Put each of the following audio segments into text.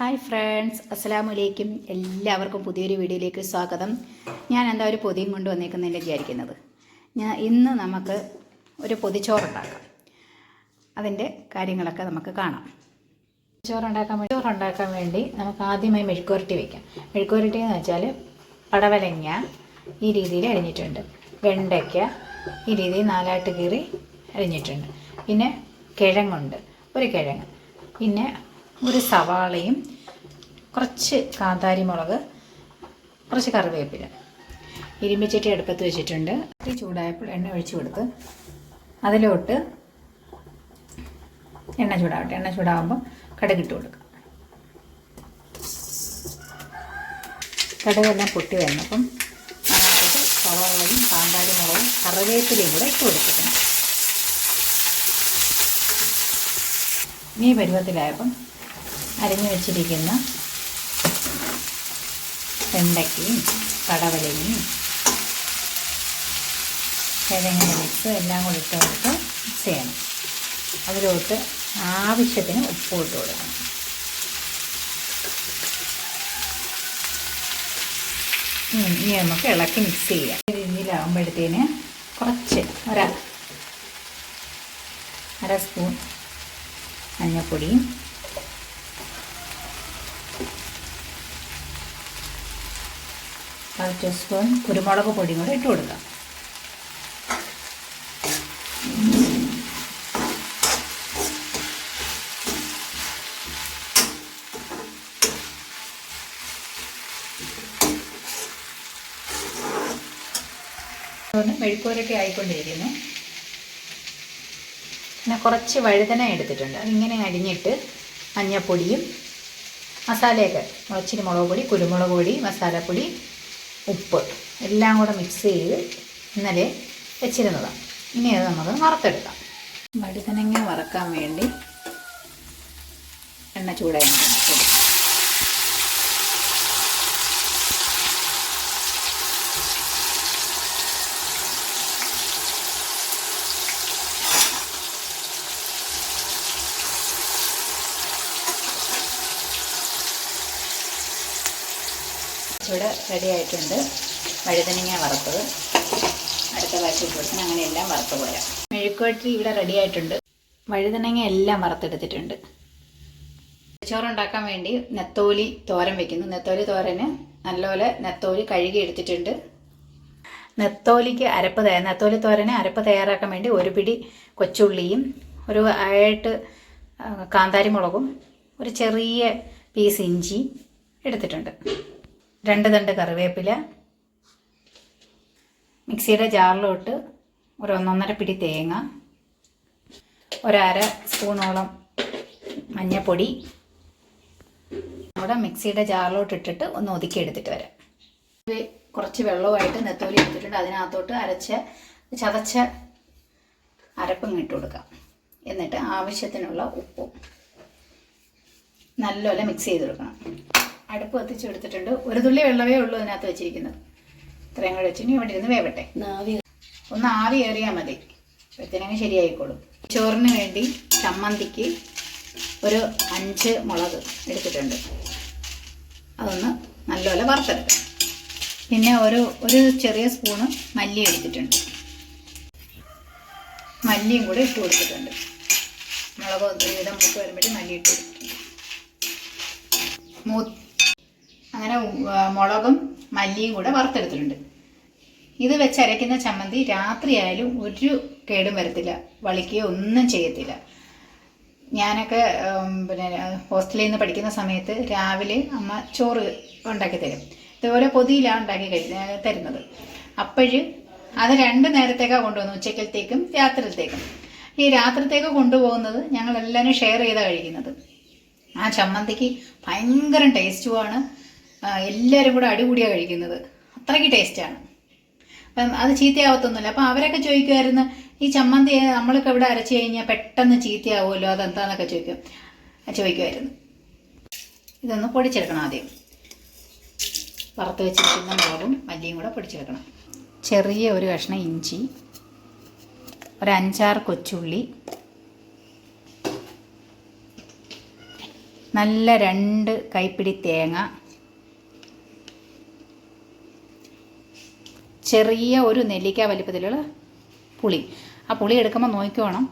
Hi friends അസ്സലാമു അലൈക്കും എല്ലാവർക്കും പുതിയൊരു വീഡിയോയിലേക്ക് സ്വാഗതം. ഞാൻ എന്താ ഒരു പൊതിയും കൊണ്ട് വന്നേക്കുന്നതിന്റെ വിചാരിക്കുന്നത്? ഞാൻ ഇന്ന് നമുക്ക് ഒരു പൊതിച്ചോറുണ്ടാക്കാം. അതിന്റെ കാര്യങ്ങളൊക്കെ നമുക്ക് കാണാം. ചോറുണ്ടാക്കാൻ വേണ്ടി ചോറുണ്ടാക്കാൻ വേണ്ടി നമുക്ക് ആദ്യമായി മെഴുക്കുരട്ടി വയ്ക്കാം മെഴുക്കുരട്ടി എന്ന് വെച്ചാൽ പടവലങ്ങ ഈ രീതിയിൽ അരിഞ്ഞിട്ടുണ്ട്. വെണ്ടയ്ക്ക ഈ രീതിയിൽ നാലായിട്ട് കീറി അരിഞ്ഞിട്ടുണ്ട്. പിന്നെ കിഴങ്ങുണ്ട്. ഒരു കിഴങ്ങ്. പിന്നെ ഒരു സവാളയും കുറച്ച് കാന്താരി മുളക് കുറച്ച് കറിവേപ്പില. ഇരുമ്പിച്ചട്ടി അടുപ്പത്ത് വെച്ചിട്ടുണ്ട്. ഇത് ചൂടായപ്പോൾ എണ്ണ ഒഴിച്ചു കൊടുത്ത് അതിലോട്ട് എണ്ണ ചൂടാവട്ടെ. എണ്ണ ചൂടാകുമ്പോൾ കടുകിട്ട് കൊടുക്കാം. കടുകെല്ലാം പൊട്ടി വന്നപ്പം അതിനകത്തോട്ട് സവാളയും കാന്താരി മുളകും കറിവേപ്പിലയും കൂടെ ഇട്ട് കൊടുത്തിട്ടുണ്ട്. ഈ പരുവത്തിലായപ്പം അരിഞ്ഞു വെച്ചിരിക്കുന്ന വെണ്ടയ്ക്കയും കടവലയും കിഴങ്ങിന്റെ മിക്സ് എല്ലാം കൂടി ഇട്ട് കൊടുത്ത് മിക്സ് ചെയ്യണം. അതിലോട്ട് ആവശ്യത്തിന് ഉപ്പ് ഇട്ട് കൊടുക്കണം ഇനി നമുക്ക് ഇളക്കി മിക്സ് ചെയ്യാം. രീതിയിലാകുമ്പോഴത്തേന് കുറച്ച് ഒര അര സ്പൂൺ മഞ്ഞൾപ്പൊടിയും കാൽ ടീസ്പൂൺ കുരുമുളക് പൊടിയും കൂടെ ഇട്ട് കൊടുക്കാം. അതുകൊണ്ട് മെഴുക്കുവരട്ടി ആയിക്കൊണ്ടിരിക്കുന്നു. പിന്നെ കുറച്ച് വഴുതന എടുത്തിട്ടുണ്ട്. അതിങ്ങനെ അരിഞ്ഞിട്ട് മഞ്ഞപ്പൊടിയും മസാലയൊക്കെ മുളച്ചിരി മുളക് പൊടി കുരുമുളക് പൊടി മസാലപ്പൊടി ഉപ്പ് എല്ലാം കൂടെ മിക്സ് ചെയ്ത് ഇന്നലെ വെച്ചിരുന്നതാണ് ഇനി അത് നമുക്ക് വറുത്തെടുക്കാം. വഴുതനങ്ങ വറക്കാൻ വേണ്ടി എണ്ണ ചൂടായി. ഇവിടെ റെഡി ആയിട്ടുണ്ട്. വഴുതനങ്ങ വറുത്തത്. അടുത്ത ബാച്ച് കൊടുത്തിന് അങ്ങനെ എല്ലാം വറുത്ത് പോരാം. മെഴുക്കുവട്ടി ഇവിടെ റെഡി ആയിട്ടുണ്ട്. വഴുതനങ്ങ എല്ലാം വറുത്തെടുത്തിട്ടുണ്ട്. ചോറുണ്ടാക്കാൻ വേണ്ടി നെത്തോലി തോരൻ വെക്കുന്നു. നെത്തോലി തോരന് നല്ലപോലെ നെത്തോലി കഴുകി എടുത്തിട്ടുണ്ട്. നെത്തോലിക്ക് അരപ്പ് തയ്യാ നെത്തോലി തോരന് അരപ്പ് തയ്യാറാക്കാൻ വേണ്ടി ഒരു പിടി കൊച്ചുള്ളിയും ഒരു ആയിട്ട് കാന്താരി മുളകും ഒരു ചെറിയ പീസ് ഇഞ്ചി എടുത്തിട്ടുണ്ട്. രണ്ട് തണ്ട് കറിവേപ്പില മിക്സിയുടെ ജാറിലോട്ട് ഒരു ഒന്നൊന്നര പിടി തേങ്ങ ഒരര സ്പൂണോളം മഞ്ഞൾപ്പൊടി അവിടെ മിക്സിയുടെ ജാറിലോട്ട് ഇട്ടിട്ട് ഒന്ന് ഒതുക്കി എടുത്തിട്ട് വരാം. കുറച്ച് വെള്ളമായിട്ട് നെത്തോലി എടുത്തിട്ടുണ്ട്. അതിനകത്തോട്ട് അരച്ച ചതച്ച അരപ്പും ഇട്ട് കൊടുക്കാം. എന്നിട്ട് ആവശ്യത്തിനുള്ള ഉപ്പും നല്ലപോലെ മിക്സ് ചെയ്ത് കൊടുക്കണം. അടുപ്പ് കത്തിച്ച് എടുത്തിട്ടുണ്ട്. ഒരു തുള്ളി വെള്ളമേ ഉള്ളൂ അതിനകത്ത് വെച്ചിരിക്കുന്നത്. ഇത്രയും കൂടെ വെച്ചിട്ട് ഇവിടെ ഇരുന്ന് വേവട്ടെ. ഒന്ന് ആവി ഏറിയാൽ മതി. അപ്പോഴത്തേനങ്ങ് ശരിയായിക്കോളും. ചോറിന് വേണ്ടി ചമ്മന്തിക്ക് ഒരു അഞ്ച് മുളക് എടുത്തിട്ടുണ്ട്. അതൊന്ന് നല്ലപോലെ വറുത്തെടുക്കാം പിന്നെ ഒരു ഒരു ചെറിയ സ്പൂണ് മല്ലി എടുത്തിട്ടുണ്ട്. മല്ലിയും കൂടെ ഇട്ട് കൊടുത്തിട്ടുണ്ട്. മുളക് ഒരു വിധം മൂത്ത് വരുമ്പോഴേ മല്ലി ഇട്ട് കൊടുത്തിട്ടുണ്ട് മൂ അങ്ങനെ ഉ- ആ, മുളകും മല്ലിയും കൂടെ വറുത്തെടുത്തിട്ടുണ്ട്. ഇത് വെച്ചരയ്ക്കുന്ന ചമ്മന്തി രാത്രിയായാലും ഒരു കേടും വരത്തില്ല. വളിക്കുകയോ ഒന്നും ചെയ്യത്തില്ല. ഞാനൊക്കെ പിന്നെ ഹോസ്റ്റലിൽ നിന്ന് പഠിക്കുന്ന സമയത്ത് രാവിലെ അമ്മ ചോറ് ഉണ്ടാക്കി തരും. ഇതുപോലെ പൊതിയിലാണ് ഉണ്ടാക്കി തരുന്നത്. അപ്പോഴ് അത് രണ്ട് നേരത്തേക്കാണ് കൊണ്ടുവന്നു ഉച്ചക്കലത്തേക്കും രാത്രിയിലത്തേക്കും ഈ രാത്രിത്തേക്ക് കൊണ്ടുപോകുന്നത് ഞങ്ങൾ എല്ലാവരും ഷെയർ ചെയ്താണ് കഴിക്കുന്നത്. ആ ചമ്മന്തിക്ക് ഭയങ്കര ടേസ്റ്റുമാണ്. എല്ലാവരും കൂടെ അടികൂടിയാണ് കഴിക്കുന്നത്. അത്രയ്ക്ക് ടേസ്റ്റാണ്. അപ്പം അത് ചീത്തയാവത്തൊന്നുമില്ല. അപ്പം അവരൊക്കെ ചോദിക്കുമായിരുന്നു ഈ ചമ്മന്തി നമ്മളൊക്കെ ഇവിടെ അരച്ചു കഴിഞ്ഞാൽ പെട്ടെന്ന് ചീത്തയാവുമല്ലോ? അതെന്താന്നൊക്കെ ചോദിക്കും. ചോദിക്കുമായിരുന്നു ഇതൊന്ന് പൊടിച്ചെടുക്കണം ആദ്യം. വറുത്ത് വെച്ചിരിക്കുന്ന മുളകും മല്ലിയും കൂടെ പൊടിച്ചെടുക്കണം. ചെറിയ ഒരു കഷ്ണം ഇഞ്ചി ഒരു അഞ്ചാറ് കൊച്ചുള്ളി നല്ല രണ്ട് കൈപ്പിടി തേങ്ങ ചെറിയ ഒരു നെല്ലിക്ക വലിപ്പത്തിലുള്ള പുളി. ആ പുളി എടുക്കുമ്പോൾ നോക്കിക്കോണം.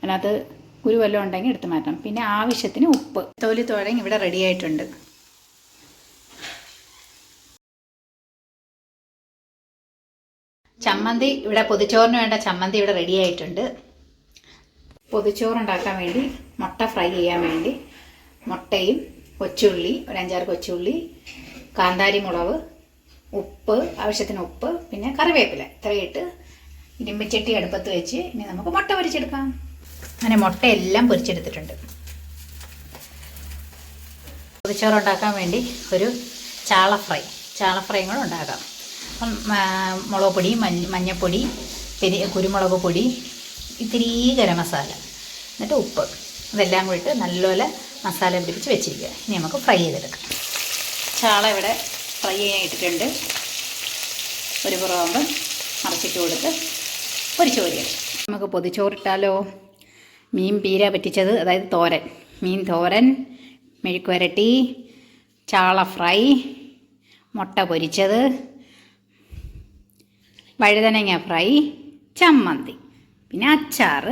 അതിനകത്ത് കുരു വല്ലതും ഉണ്ടെങ്കിൽ എടുത്ത് മാറ്റണം. പിന്നെ ആവശ്യത്തിന് ഉപ്പ്. തൊലി തോരൻ ഇവിടെ റെഡി ആയിട്ടുണ്ട്. ചമ്മന്തി ഇവിടെ പൊതിച്ചോറിന് വേണ്ട ചമ്മന്തി ഇവിടെ റെഡി ആയിട്ടുണ്ട്. പൊതിച്ചോറുണ്ടാക്കാൻ വേണ്ടി മുട്ട ഫ്രൈ ചെയ്യാൻ വേണ്ടി മുട്ടയും കൊച്ചുള്ളി ഒരു അഞ്ചാറ് കൊച്ചുള്ളി കാന്താരി മുളക് ഉപ്പ് ആവശ്യത്തിന് ഉപ്പ് പിന്നെ കറിവേപ്പില. ഇത്രയിട്ട് ഇരുമ്പിച്ചട്ടി അടുപ്പത്ത് വെച്ച് ഇനി നമുക്ക് മുട്ട പൊരിച്ചെടുക്കാം. അങ്ങനെ മുട്ടയെല്ലാം പൊരിച്ചെടുത്തിട്ടുണ്ട്. പൊതിച്ചോറ് ഉണ്ടാക്കാൻ വേണ്ടി ഒരു ചാള ഫ്രൈ ചാള ഫ്രൈയും കൂടെ ഉണ്ടാക്കാം. അപ്പം മുളക് പൊടി മഞ്ഞ മഞ്ഞൾപ്പൊടി പെരി കുരുമുളക് പൊടി ഇത്തിരി ഗരം മസാല എന്നിട്ട് ഉപ്പ്. ഇതെല്ലാം കൂടിയിട്ട് നല്ലപോലെ മസാല പിടിപ്പിച്ച് വെച്ചിരിക്കുക. ഇനി നമുക്ക് ഫ്രൈ ചെയ്തെടുക്കാം. ചാള ഇവിടെ ഫ്രൈ ചെയ്യാൻ ഇട്ടിട്ടുണ്ട് ഒരു പുറകുമ്പം മറച്ചിട്ട് കൊടുത്ത് പൊരിച്ച് പൊരിക്കണം നമുക്ക് പൊതിച്ചോറിട്ടാലോ? മീൻ പീര പറ്റിച്ചത് അതായത് തോരൻ. മീൻ തോരൻ മെഴുക്കുവരട്ടി ചാള ഫ്രൈ മുട്ട പൊരിച്ചത് വഴുതനങ്ങ ഫ്രൈ ചമ്മന്തി. പിന്നെ അച്ചാർ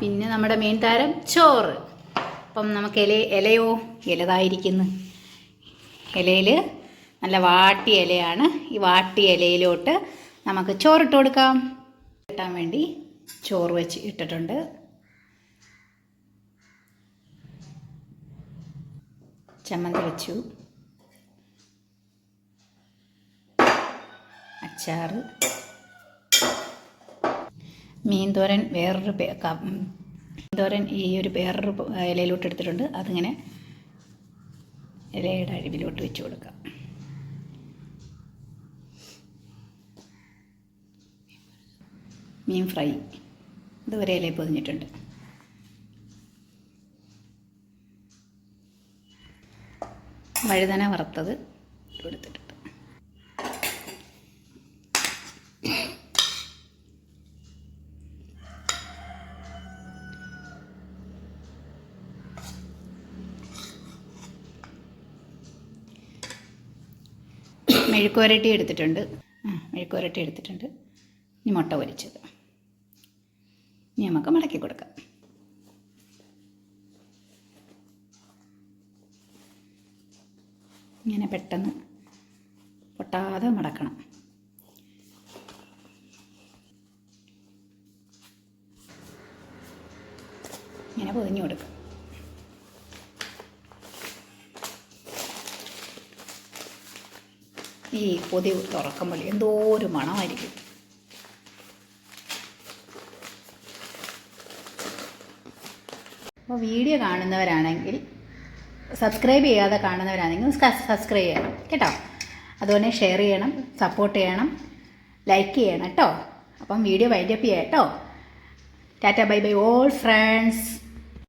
പിന്നെ നമ്മുടെ മീൻ താരം ചോറ്. അപ്പം നമുക്ക് ഇല ഇലയോ? ഇലതായിരിക്കുന്നു. ഇലയിൽ നല്ല വാട്ടിയ ഇലയാണ്. ഈ വാട്ടിയ ഇലയിലോട്ട് നമുക്ക് ചോറിട്ട് കൊടുക്കാം. കിട്ടാൻ വേണ്ടി ചോറ് വെച്ച് ഇട്ടിട്ടുണ്ട്. ചമ്മന്തി വെച്ചു. അച്ചാറ് മീൻതോരൻ വേറൊരു പേ- ക- ഉം, മീൻ തോരൻ ഈ ഒരു വേറൊരു ഇലയിലോട്ട് എടുത്തിട്ടുണ്ട്. അതിങ്ങനെ ഇലയുടെ അഴിവിലോട്ട് വെച്ച് കൊടുക്കാം. മീൻ ഫ്രൈ. ഇതുവരെ ഇലയിൽ പൊതിഞ്ഞിട്ടുണ്ട്. വഴുതന വറുത്തത് കൊടുത്തിട്ടുണ്ട് മെഴുക്കുവരട്ടി എടുത്തിട്ടുണ്ട്. മെഴുക്കുവരട്ടി എടുത്തിട്ടുണ്ട്. ഇനി മുട്ട പൊരിച്ചത്. ഇനി നമുക്ക് മടക്കി കൊടുക്കാം. ഇങ്ങനെ പെട്ടെന്ന് പൊട്ടാതെ മടക്കണം. ഇങ്ങനെ പൊതിഞ്ഞു കൊടുക്കും. ഈ പൊതി തുറക്കുമ്പോൾ എന്തോ ഒരു മണമായിരിക്കും. അപ്പോൾ വീഡിയോ കാണുന്നവരാണെങ്കിൽ സബ്സ്ക്രൈബ് ചെയ്യാതെ കാണുന്നവരാണെങ്കിൽ സബ്സ്ക്രൈബ് ചെയ്യണം കേട്ടോ? അതുപോലെ ഷെയർ ചെയ്യണം സപ്പോർട്ട് ചെയ്യണം ലൈക്ക് ചെയ്യണം കേട്ടോ? അപ്പം വീഡിയോ വൈൻഡപ്പ് ചെയ്യാം കേട്ടോ? Tata bye bye all friends